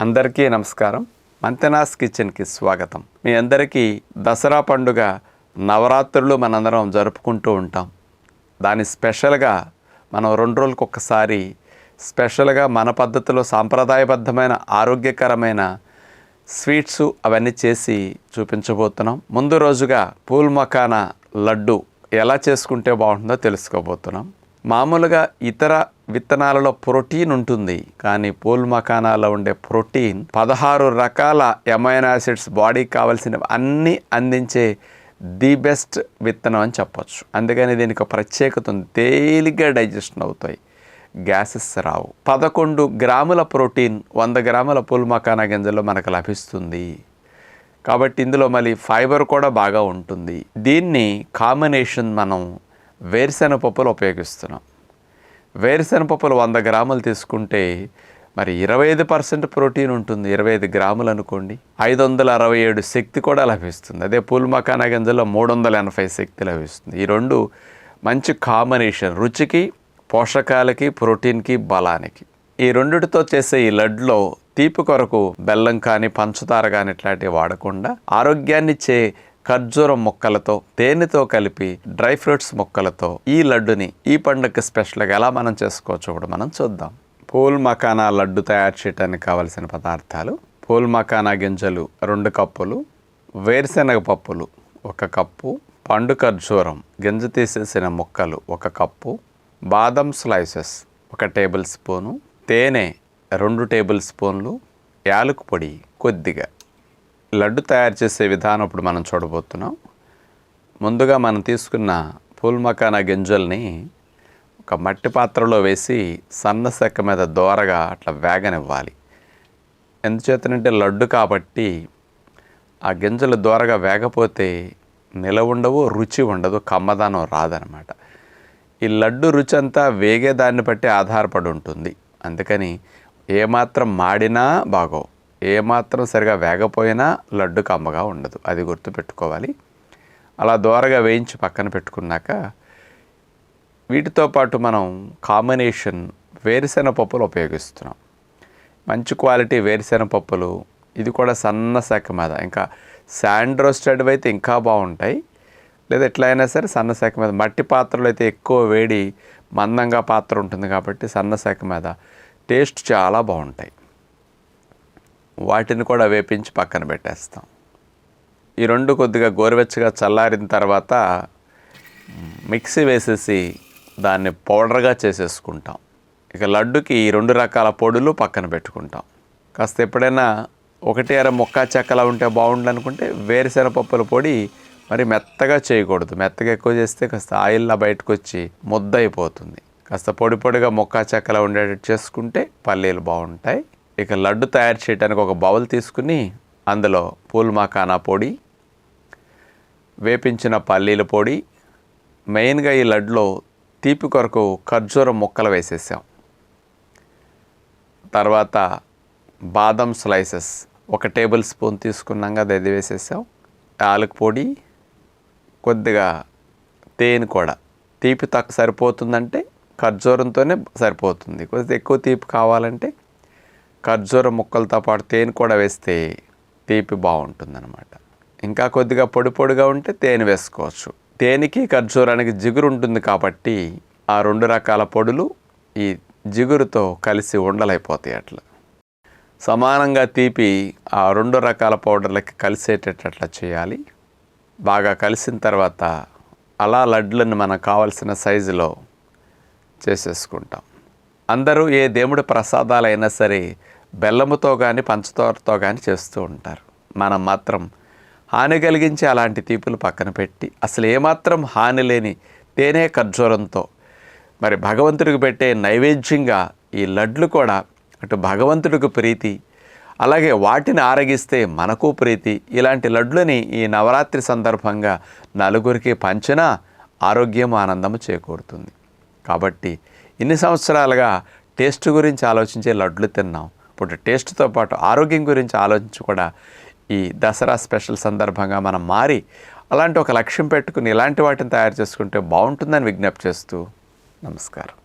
అందరికీ నమస్కారం. మంతెనాస్ కిచెన్కి స్వాగతం. మీ అందరికీ దసరా పండుగ నవరాత్రులు మనందరం జరుపుకుంటూ ఉంటాం. దాని స్పెషల్గా మనం రెండు రోజులకు ఒక్కసారి స్పెషల్గా మన పద్ధతిలో సాంప్రదాయబద్ధమైన ఆరోగ్యకరమైన స్వీట్స్ అవన్నీ చేసి చూపించబోతున్నాం. ముందు రోజుగా పూల్ మకానా లడ్డు ఎలా చేసుకుంటే బాగుంటుందో తెలుసుకోబోతున్నాం. మామూలుగా ఇతర విత్తనాలలో ప్రోటీన్ ఉంటుంది కానీ పూల్ మకానాలో ఉండే ప్రోటీన్ పదహారు రకాల ఎమైనాసిడ్స్ బాడీకి కావాల్సిన అన్నీ అందించే ది బెస్ట్ విత్తనం అని చెప్పొచ్చు. అందుకని దీనికి ఒక ప్రత్యేకత ఉంది. తేలిగ్గా డైజెషన్ అవుతాయి. గ్యాసెస్ రావు. పదకొండు గ్రాముల ప్రోటీన్ వంద గ్రాముల పూల్ మకానా గింజల్లో మనకు లభిస్తుంది. కాబట్టి ఇందులో మళ్ళీ ఫైబర్ కూడా బాగా ఉంటుంది. దీన్ని కాంబినేషన్ మనం వేరుశెనగ పప్పులు ఉపయోగిస్తున్నాం. వేరుశెనగ పప్పులు వంద గ్రాములు తీసుకుంటే మరి ఇరవై ఐదు పర్సెంట్ ప్రోటీన్ ఉంటుంది. ఇరవై ఐదు గ్రాములు అనుకోండి. ఐదు వందల అరవై ఏడు శక్తి కూడా లభిస్తుంది. అదే పూల్ మకానా గింజల్లో మూడు వందల ఎనభై శక్తి లభిస్తుంది. ఈ రెండు మంచి కాంబినేషన్ రుచికి పోషకాలకి ప్రోటీన్కి బలానికి. ఈ రెండిటితో చేసే ఈ లడ్లో తీపి కొరకు బెల్లం కానీ పంచదార కానీ ఇట్లాంటివి వాడకుండా ఆరోగ్యాన్నిచ్చే ఖర్జూరం మొక్కలతో తేనెతో కలిపి డ్రై ఫ్రూట్స్ మొక్కలతో ఈ లడ్డుని ఈ పండుగకి స్పెషల్గా ఎలా మనం చేసుకోవచ్చో కూడా మనం చూద్దాం. పూల్ మకానా లడ్డు తయారు చేయడానికి కావలసిన పదార్థాలు పూల్ మకానా గింజలు రెండు కప్పులు వేరుశెనగ పప్పులు ఒక కప్పు పండు ఖర్జూరం గింజ తీసేసిన ముక్కలు ఒక కప్పు బాదం స్లైసెస్ ఒక టేబుల్ స్పూను తేనె రెండు టేబుల్ స్పూన్లు యాలకు పొడి కొద్దిగా లడ్డు తయారు చేసే విధానం ఇప్పుడు మనం చూడబోతున్నాం. ముందుగా మనం తీసుకున్న పూల్ గింజల్ని ఒక మట్టి పాత్రలో వేసి సన్న సెక్క మీద దోరగా అట్లా వేగనివ్వాలి. ఎందుచేతనంటే లడ్డు కాబట్టి ఆ గింజలు దోరగా వేగపోతే నిలవుండవు రుచి ఉండదు కమ్మదానం రాదనమాట. ఈ లడ్డు రుచి అంతా వేగేదాన్ని బట్టి ఆధారపడి ఉంటుంది. అందుకని ఏమాత్రం మాడినా బాగోవు. ఏమాత్రం సరిగా వేగపోయినా లడ్డు కమ్మగా ఉండదు. అది గుర్తుపెట్టుకోవాలి అలా దోరగా వేయించి పక్కన పెట్టుకున్నాక వీటితో పాటు మనం కాంబినేషన్ వేరుశెనగ పప్పులు ఉపయోగిస్తున్నాం. మంచి క్వాలిటీ వేరుశెనగ పప్పులు. ఇది కూడా సన్న శాఖ మీద. ఇంకా శాండ్ రోస్టెడ్ అయితే ఇంకా బాగుంటాయి. లేదా ఎట్లా అయినా సరే సన్న శాఖ మీద. మట్టి పాత్రలు అయితే ఎక్కువ వేడి మందంగా పాత్ర ఉంటుంది కాబట్టి సన్న శాఖ మీద టేస్ట్ చాలా బాగుంటాయి. వాటిని కూడా వేపించి పక్కన పెట్టేస్తాం. ఈ రెండు కొద్దిగా గోరువెచ్చగా చల్లారిన తర్వాత మిక్సీ వేసేసి దాన్ని పౌడర్గా చేసేసుకుంటాం. ఇక లడ్డుకి ఈ రెండు రకాల పొడులు పక్కన పెట్టుకుంటాం. కాస్త ఎప్పుడైనా ఒకటి అర మొక్క చెక్కలా ఉంటే బాగుండు అనుకుంటే వేరుశెనపప్పుల పొడి మరి మెత్తగా చేయకూడదు. మెత్తగా ఎక్కువ చేస్తే కాస్త ఆయిల్లా బయటకు వచ్చి ముద్ద అయిపోతుంది కాస్త పొడి పొడిగా మొక్క చెక్కలా ఉండేటట్టు చేసుకుంటే పల్లీలు బాగుంటాయి. ఇక లడ్డు తయారు చేయడానికి ఒక బౌల్ తీసుకుని అందులో పూల్మాకానా పొడి వేపించిన పల్లీల పొడి మెయిన్గా ఈ లడ్డులో తీపి కొరకు ఖర్జూరం ముక్కలు వేసేసాం. తర్వాత బాదం స్లైసెస్ ఒక టేబుల్ స్పూన్ తీసుకున్నాం కదా అది వేసేసాం. యాలక పొడి కొద్దిగా తేనె కూడా. తీపి తక్కువ సరిపోతుందంటే ఖర్జూరంతోనే సరిపోతుంది. కొద్దిగా ఎక్కువ తీపి కావాలంటే ఖర్జూర ముక్కలతో పాటు తేనె కూడా వేస్తే తీపి బాగుంటుందన్నమాట. ఇంకా కొద్దిగా పొడి పొడిగా ఉంటే తేనె వేసుకోవచ్చు. తేనెకి ఖర్జూరానికి జిగురు ఉంటుంది కాబట్టి ఆ రెండు రకాల పొడులు ఈ జిగురుతో కలిసి ఉండలైపోతాయి అట్లా. సమానంగా తీపి ఆ రెండు రకాల పౌడర్లకి కలిసేటట్లా చేయాలి. బాగా కలిసిన తర్వాత అలా లడ్లను మనకు కావలసిన సైజులో చేసేసుకుంటాం. అందరూ ఏ దేవుడి ప్రసాదాలైనా సరే బెల్లముతో కానీ పంచదారతో కానీ చేస్తూ ఉంటారు. మనం మాత్రం హాని కలిగించి అలాంటి తీపులు పక్కన పెట్టి అసలు ఏమాత్రం హాని లేని తేనె ఖర్జూరంతో మరి భగవంతుడికి పెట్టే నైవేద్యంగా ఈ లడ్లు కూడా అటు భగవంతుడికి ప్రీతి అలాగే వాటిని ఆరగిస్తే మనకు ప్రీతి ఇలాంటి లడ్లని ఈ నవరాత్రి సందర్భంగా నలుగురికి పంచినా ఆరోగ్యం ఆనందము చేకూరుతుంది. కాబట్టి ఇన్ని సంవత్సరాలుగా టేస్ట్ గురించి ఆలోచించే లడ్లు తిన్నాం. ఇప్పుడు టేస్ట్తో పాటు ఆరోగ్యం గురించి ఆలోచించి కూడా ఈ దసరా స్పెషల్ సందర్భంగా మనం మారి అలాంటి ఒక లక్ష్యం పెట్టుకుని ఇలాంటి వాటిని తయారు చేసుకుంటే బాగుంటుందని విజ్ఞప్తి చేస్తూ నమస్కారం.